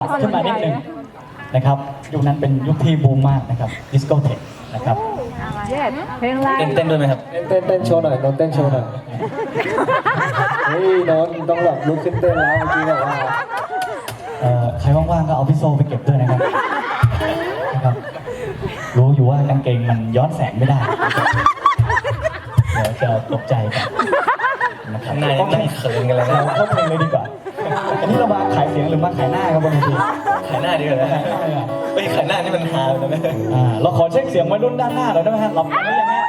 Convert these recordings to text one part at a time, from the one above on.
ขึ้นมานิดหนึ่งนะครับยุคนั้นเป็นยุคที่บูมมากนะครับดิสโกเทคนะครับเพลงอะไรเต้นเต้นด้วยไหมครับเต้นเต้นเต้นโชว์หน่อยนนท์เต้นโชว์หน่อยเฮ้ยนนท์ต้องแบบลุกขึ้นเต้นแล้วเมื่อกี้แบบว่าเอ่อใครว่างๆก็เอาพี่โซไปเก็บด้วยนะครับนะครับ รู้อยู่ว่ากางเกงมันย้อนแสงไม่ได้เดี๋ยวจะตกใจกันนะครับข้างในนั่งเขินกันเลยนะเราเข้าเพลงเลยดีกว่าอั นนี้เรามาขายเสียงหรือมาขายหน้าครับบนเวทีขายหน้าดีกว่านะเฮ้ยขายหน้านี่มันฮาเลยนะอ่าเราขอเช็คเสียงวัยรุ่นด้านหน้าหน่อยได้ไหมฮะหลับกันหรือยังฮะ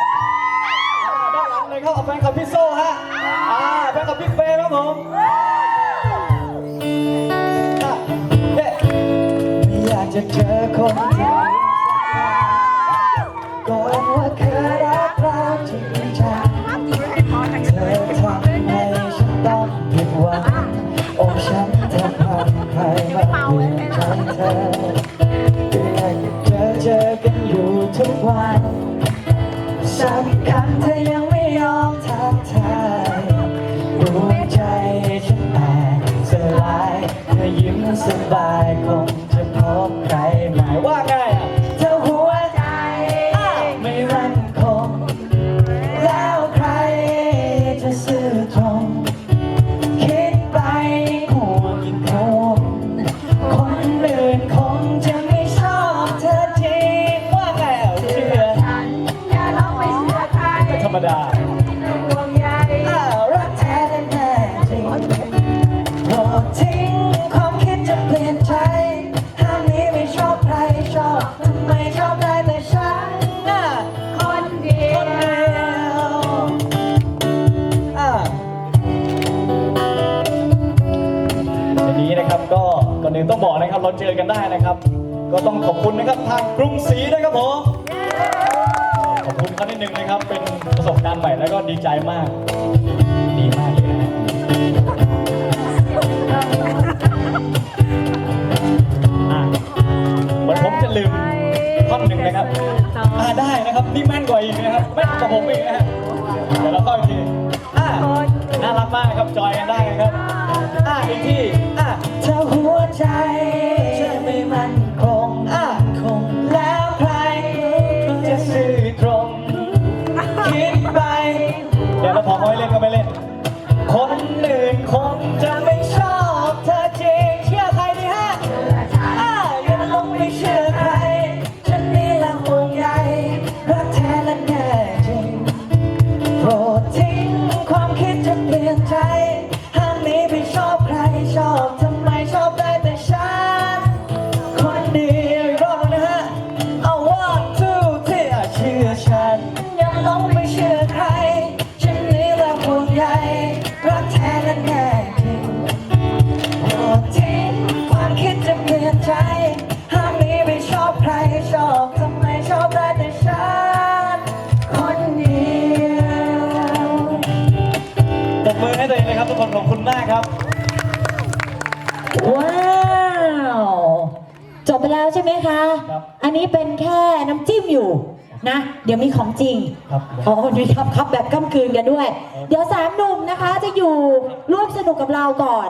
อ่าด้านหลังเลยครับเอาแฟนคลับพี่โซ่ฮะอ่าแฟนคลับพี่เฟย์ครับผมอะเอ๊ะไม่อยากจะเจอคนที่ สำคันเธอยังไม่ยอมทักทายดวงใจฉันแตกสลายเธอยิ้มสบายคงจะพบใครใหม่ว่า อนอื่นต้องบอกนะครับ เราเจอกันได้นะครับ ก็ต้องขอบคุณนะครับทางกรุงศรีนะครับผมขอบคุณเขานิดนึงนะครับ เป็นประสบการณ์ใหม่แล้วก็ดีใจมาก ดีมากเลยนะฮะอะเหมือนผมจะลืมท่อนหนึ่งนะครับอ่าได้นะครับนี่แม่นกว่าอีกนะครับแม่นกว่าผมอีกนะฮะเดี๋ยวเราเข้าอีกทีอ่าน่ารักมากครับจอยกันได้นะครับอะอีกที ทิ้งความคิดจะเปลี่ยน บมือให้ตัวเองเลยครับทุกคนขอบคุณมากครับ ว้าวจบไปแล้วใช่ไหมคะ ครับอันนี้เป็นแค่น้ำจิ้มอยู่นะ เดี๋ยวมีของจริงครับอ๋อมีครับครับแบบก้ำคืนกันด้วย เดี๋ยวสามหนุ่มนะคะจะอยู่ร่วมสนุกกับเราก่อน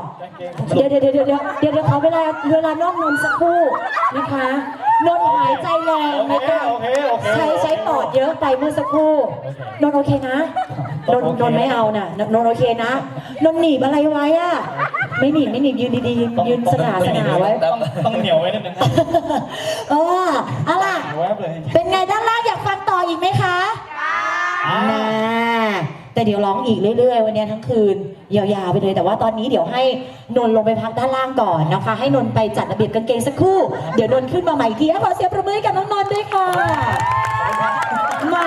เดี๋ยวเดี๋ยวเดี๋ยวเดี๋ยวเดี๋ยวเดี๋ยวเดี๋ยวขอเวลาเวลานอกนมสักครู่นะคะนนท์หายใจแรงในการโอเคโอเคโอเค ใช้ใช้ปอดเยอะไปเมื่อสักครู่นนท์โอเคนะ นนท์นนท์ไม่เอานะนนท์โอเคนะนนท์หนีบอะไรไว้อะไม่หนีบไม่หนีบยืนดีๆยืนยืนสง่าสง่าไว้ต้องต้องเหนียวไว้นิดนึงครับเออเอาล่ะแวบเลยเป็นไงด้านล่างอยากฟังต่ออีกไหมคะอ่าน่าแต่เดี๋ยวร้องอีกเรื่อย ๆ วันนี้ทั้งคืนยาวๆไปเลย แต่ว่าตอนนี้เดี๋ยวให้นนท์ลงไปพักด้านล่างก่อนนะคะ ให้นนท์ไปจัดระเบียบกางเกงสักครู่ เดี๋ยวนนท์ขึ้นมาใหม่อีกทีขอเสียงประมือให้กับน้องนนท์ด้วยค่ะมา